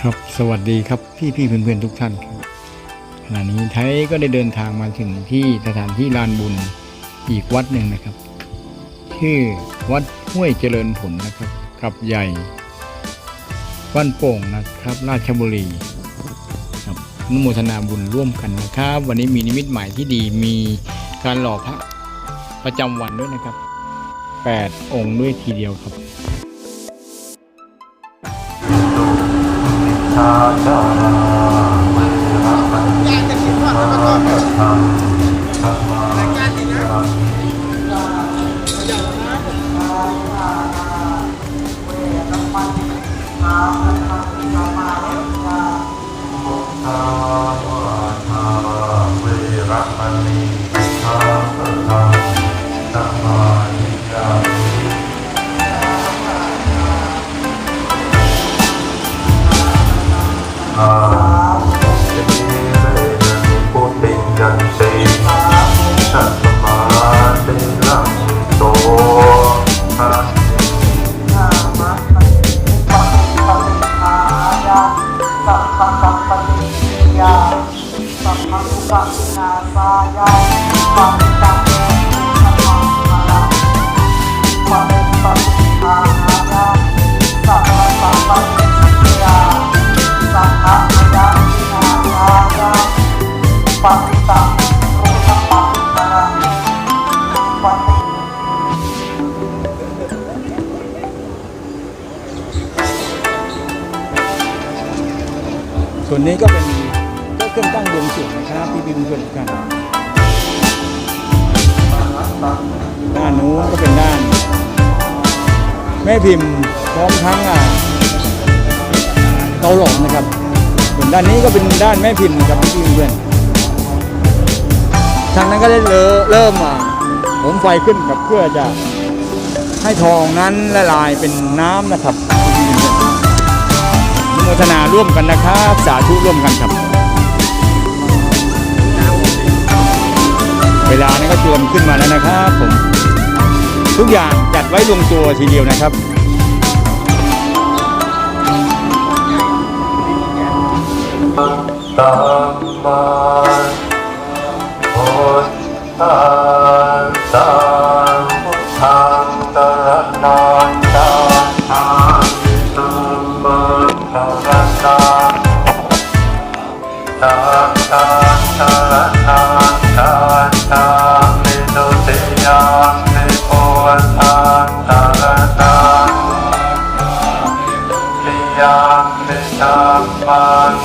ครับสวัสดีครับพี่พี่ๆเพื่อนทุกท่านครับขณะนี้ไทยก็ได้เดินทางมาถึงที่สถานที่ลานบุญอีกวัดหนึ่งนะครับ ชื่อวัดห้วยเจริญผลนะครับกับใหญ่บ้านโป่งนะครับ ราชบุรีครับอนุโมทนาบุญร่วมกันนะครับ วันนี้มีนิมิตหมายที่ดีมีการหล่อพระประจำวันด้วยนะครับแปดองค์ด้วยทีเดียวครับ ช ป นี้ก็เป็นก็เครื่องตั้งบวงสรวงนะครับพี่พี่เพื่อนทุกท่านด้านนู้นก็เป็นด้าน แม่พิมพ์พร้อมทั้งอ่าเตาหลอมนะครับส่วนด้านนี้ก็เป็นด้านแม่พิมพ์นะครับพี่เพื่อนทางนั้นก็ได้เริ่มอ่าผมไฟขึ้นกับเพื่อจะให้ทองนั้นละลายเป็นน้ำนะครับ โมทนาร่วมกันนะครับ สาธุร่วมกันครับ เวลานี้ก็ชวนขึ้นมาแล้วนะครับผมทุกอย่างจัดไว้ลงตัวทีเดียวนะครับตัมมาพุทธังสังพุทธังตระนา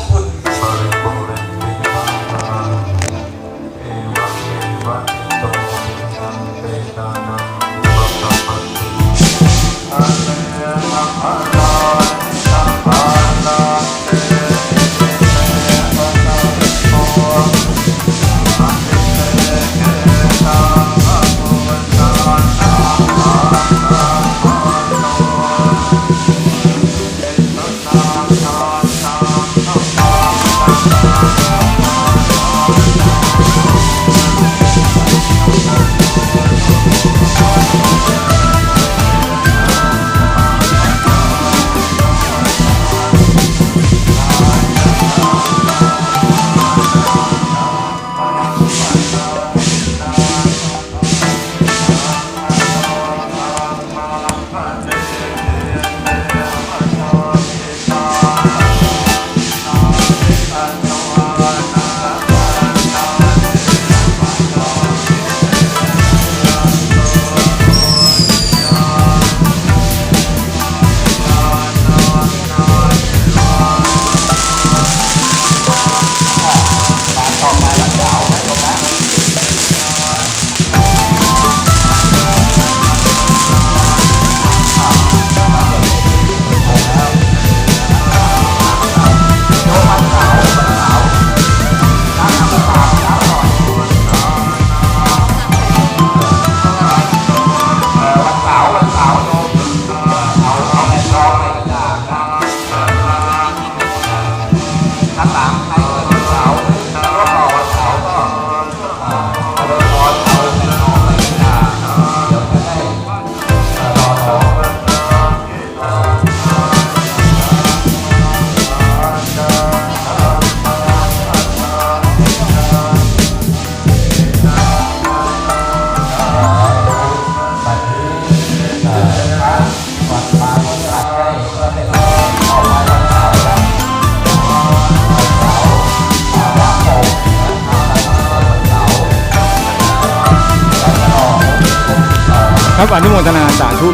Oh.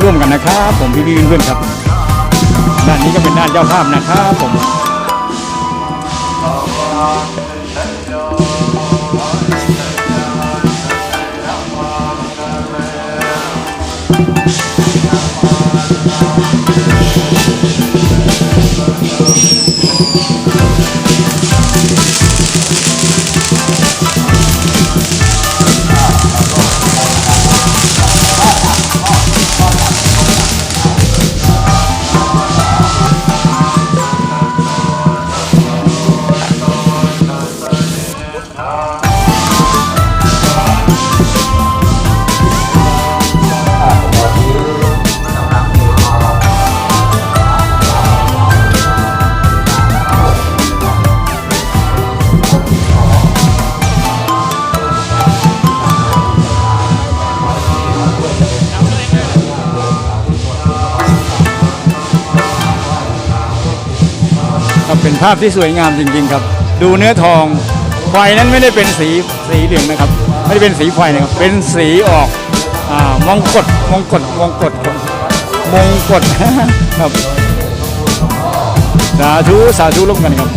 ร่วมกันนะครับ ผมพี่พี่เพื่อนครับด้านนี้ก็เป็นด้านเจ้าภาพนะครับผม ภาพที่สวยงามจริง ๆ ครับ ดูเนื้อทองไฟนั้นไม่ได้เป็นสีสีเหลืองนะครับ ไม่ได้เป็นสีไฟนะครับ เป็นสีออกอ่ามองกฎมองกฎมองกฎครับมงกฎครับสาธุสาธุร่วมกันครับ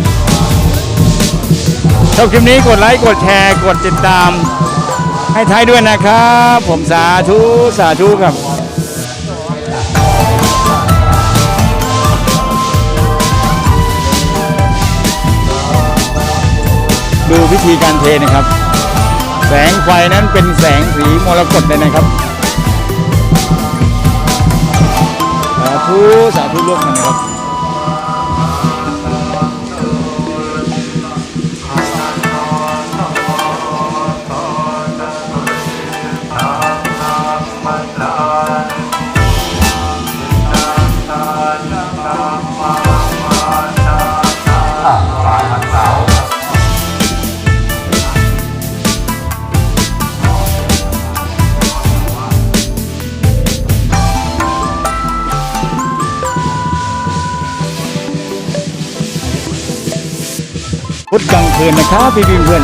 ชอบคลิปนี้กดไลค์กดแชร์กดติดตาม ให้ท้ายด้วยนะครับ ผมสาธุสาธุครับ ดูพิธีการเทนะครับ แสงไฟนั้นเป็นแสงสีมรกตเลยนะครับสาธุสาธุร่วมกันนะครับพุธกลางคืนนะครับพี่พี่เพื่อน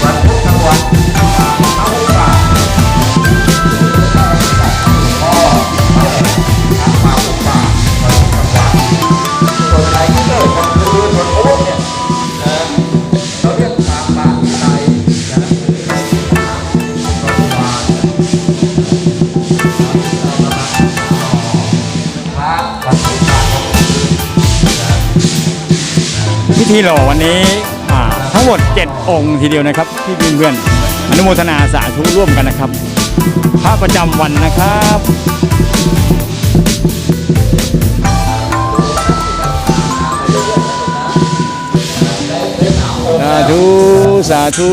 ส่วน ธีหล่อวันนี้ทั้งหมด 7 องค์ทีเดียวนะครับพี่พี่เพื่อนอนุโมทนาสาธุร่วมกันนะครับ พระประจำวันนะครับสาธุสาธุ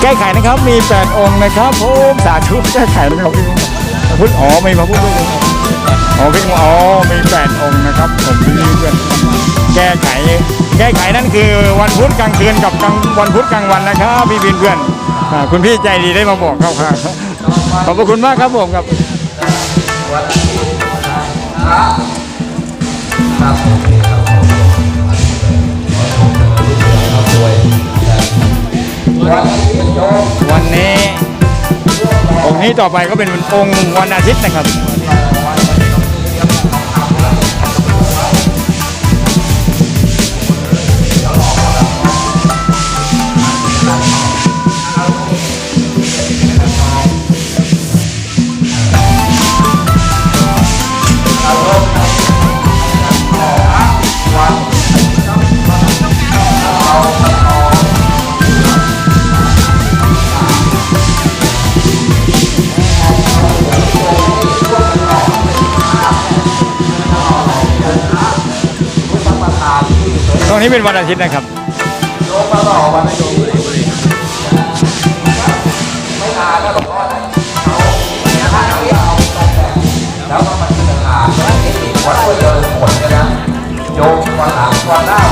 แก้ไขนะครับมี 8 องค์นะครับผมสาธุแก้ไขนะครับพี่พุทธอ๋อไม่พระพุทธด้วย อ๋อพี่อ๋อมีแปดองค์นะครับ ผมพี่เพื่อนแก้ไข แก้ไขนั่นคือวันพุธกลางคืนกับกลางวันพุธกลางวันนะครับพี่บินเพื่อนอ่าคุณพี่ใจดีได้มาบอกครับครับขอบพระคุณมากครับผมครับวันนี้องค์นี้ต่อไปก็เป็นองค์วันอาทิตย์นะครับ นี้เป็นวันอาทิตย์นะครับวัดห้วยเจริญผลเนี่ยนะโยมวันหลังวันหน้า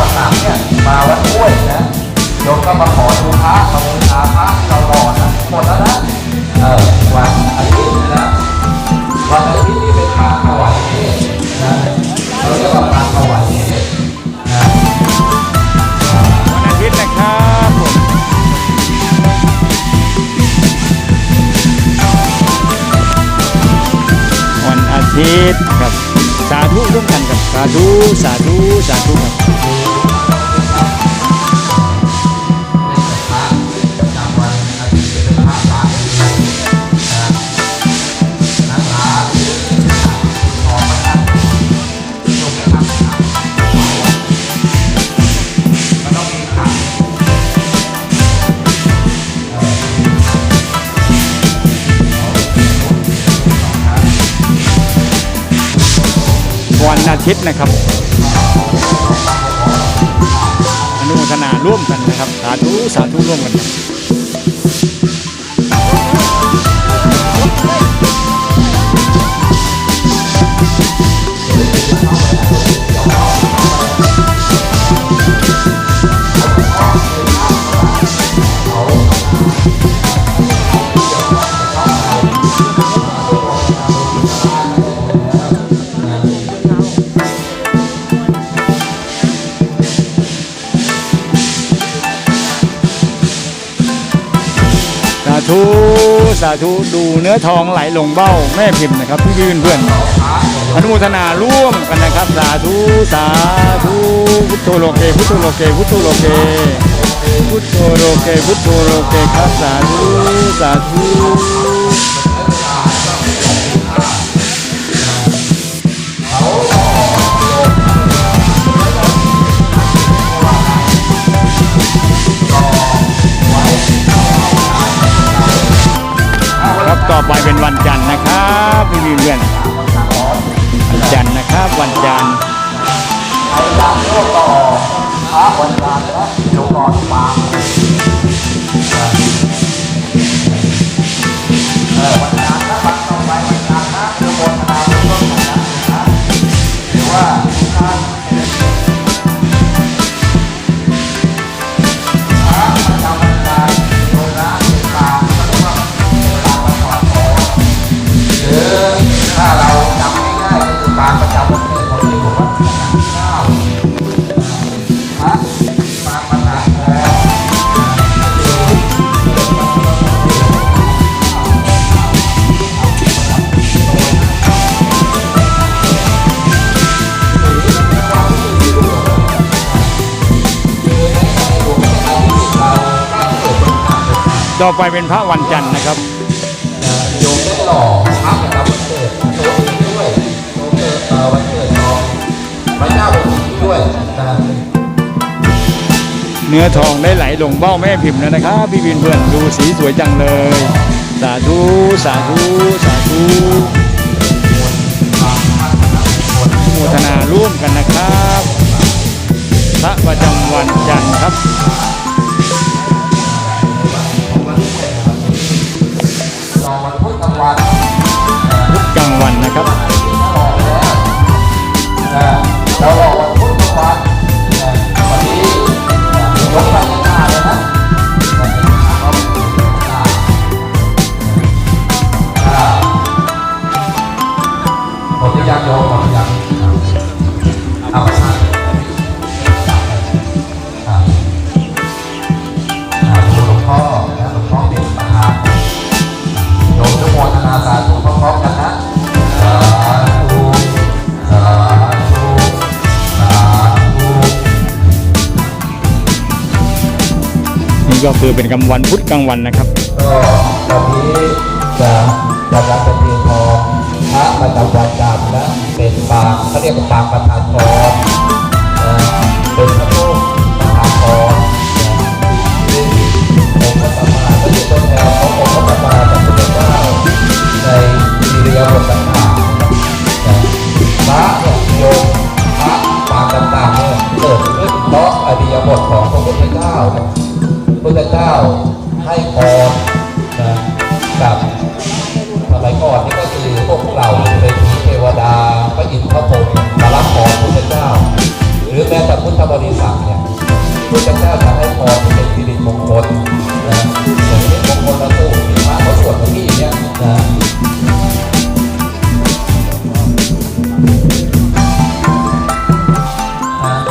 า นอาทิตย์นะครับอนุโมทนาร่วมกันนะครับ สาธุสาธุร่วมกัน สาธุดูเนื้อทองไหลลงเบ้าแม่พิมพ์นะครับพี่เพื่อนอนุโมทนาร่วมกันนะครับ สาธุสาธุพุทโธโลเกพุทโธโลเกพุทโธโลเกพุทโธโลเกพุทโธโลเกครับสาธุสาธุ ไปเป็นวันจันทร์นะครับพี่เพื่อนๆวันจันทร์นะครับ วันจันทร์ ต่อไปเป็นพระวันจันทร์นะครับโยมได้หล่อพระประจำวันเกิดตัวเองด้วยตัวเกิดเอ่อวันเกิดของพระเจ้าแผ่นดินด้วยนะเนื้อทองได้ไหลลงเบ้าแม่พิมพ์แล้วนะครับพี่บินเพื่อนดูสีสวยจังเลย สาธุสาธุสาธุอนุโมทนาร่วมกันนะครับ พระประจำวันจันทร์ครับ ร ก็คือเป็นกลางวันพุธกลางวันนะครับก็วันนี้จะกำลังเป็นเพียงทองพระประจำวันจันทร์นะเป็นปางเขาเรียกว่าปางประธานพร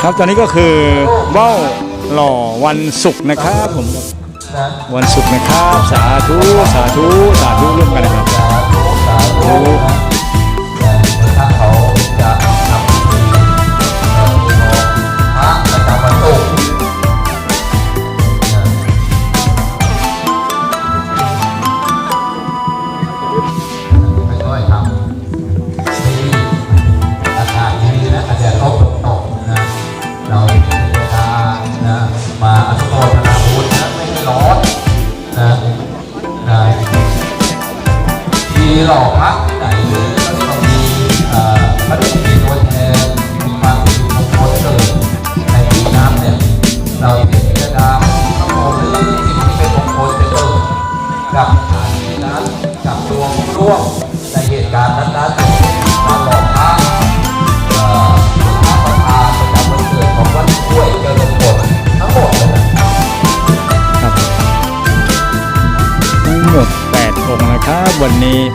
ครับตอนนี้ก็คือว่าวหล่อวันศุกร์นะครับผมนะวันศุกร์นะครับ สาธุ สาธุ สาธุร่วมกันนะครับ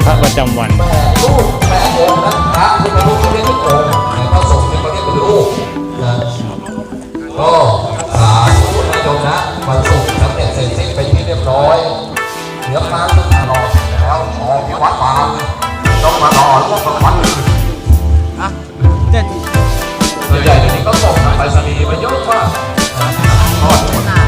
พระประจำวันแม่ลูกแม่องค์นะพระที่เป็นลูกเขาเรียกเป็นองค์แต่พระสงฆ์เนี่ยเขาเป็นลูกนะก็สาธุนะโยมนะวันศุกร์สำเร็จเสร็จสิ้นเป็นที่เรียบร้อยเหลือพระซึ่งมารอแล้วออกที่วัดป่าต้องมารอร่วมกับวัดอื่นส่วนใหญ่เดี๋ยวนี้ก็ส่งทางไปรษณีมาเยอะมากทอดหมด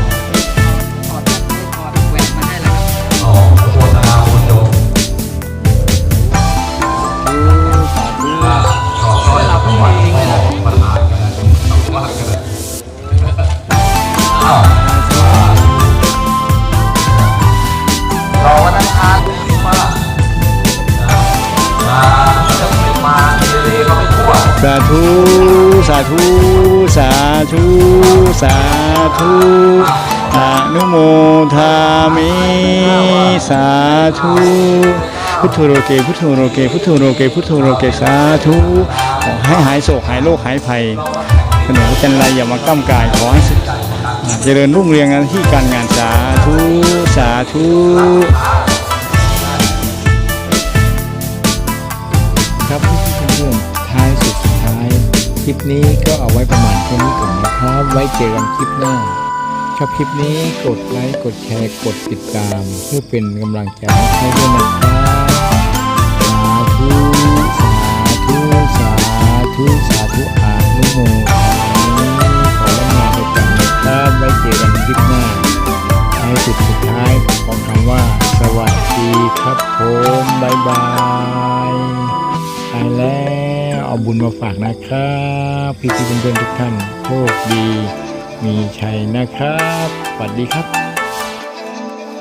สาธุอนุโมทามิสาธุพุทโธโรเกพุทโธโรเกพุทโธโรเกพุทโธโรเกสาธุขอให้หายโศกหายโรคหายภัยเสนอจันไรอย่ามาก้ำกายขอให้เจริญรุ่งเรืองในที่การงานสาธุสาธุ ลิปนี้ก็เอาไว้ประมาณแค่นี้ก่อนนะครับ ไว้เจอกันคลิปหน้า ชอบคลิปนี้กดไลค์กดแชร์กดติดตาม เพื่อเป็นกำลังใจให้ด้วยนะครับสาธุสาธุสาธุสาธุอานุโมทาขอรับงานไปก่อนนะครับไว้เจอกันคลิปหน้าท้สุดสุดท้ายของคำว่า สวัสดีครับผมบายบายไปแล้ว เอาบุญมาฝากนะครับ พี่พี่ๆเพื่อนๆทุกท่านโชคดี มีชัยนะครับสวัสดีครับ